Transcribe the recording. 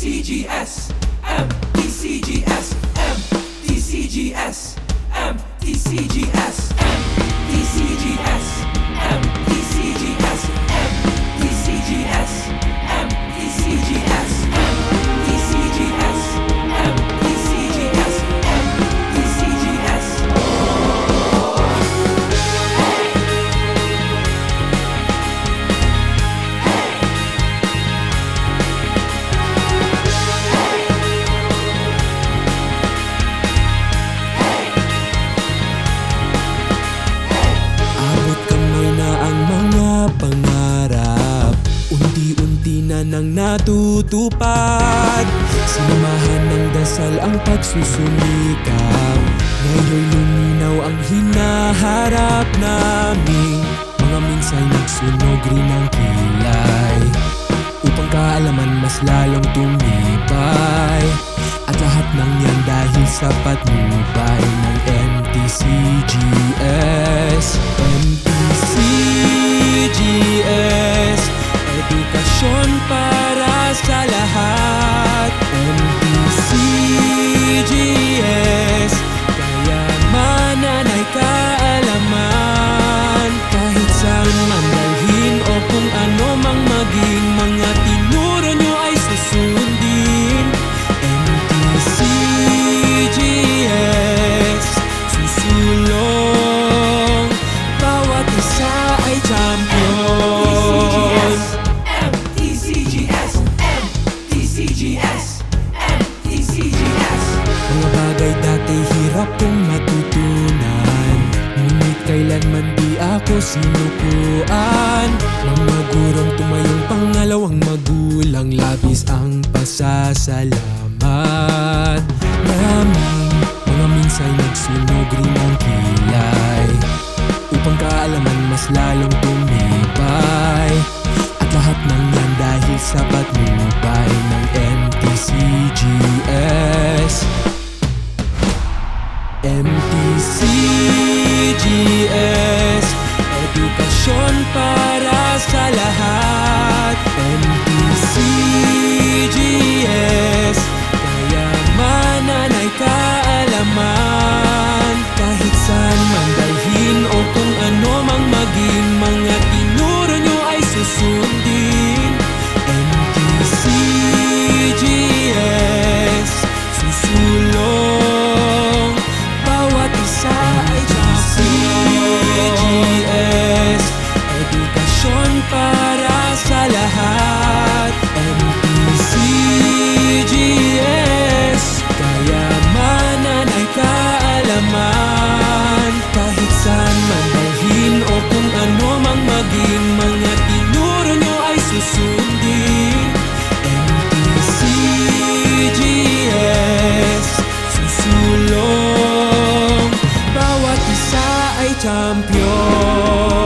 DCGS, M, DCGS, M, DCGS, M, DCGS. Na nang natutupad. Sinamahan ng dasal ang pagsusumikap Ngayon luminaw ang hinaharap namin. Mga minsay nagsunog rin ang kilay. Upang kaalaman mas lalong tumibay. At lahat ng yan dahil sa patnubay ng MTCGS MTCGS ako sinukuan Mga gurong tumayong pangalawang magulang Labis ang pasasalamat. Namin mga minsay nagsunog rin ang kilay Upang kaalaman mas lalong tumibay. At lahat ng yan dahil sa patnubay ng MTCGS MTCGS Edukasyon para sa lahat Yung mga tinuro nyo ay susundin. MTCGS Susulong. Bawat isa ay champion.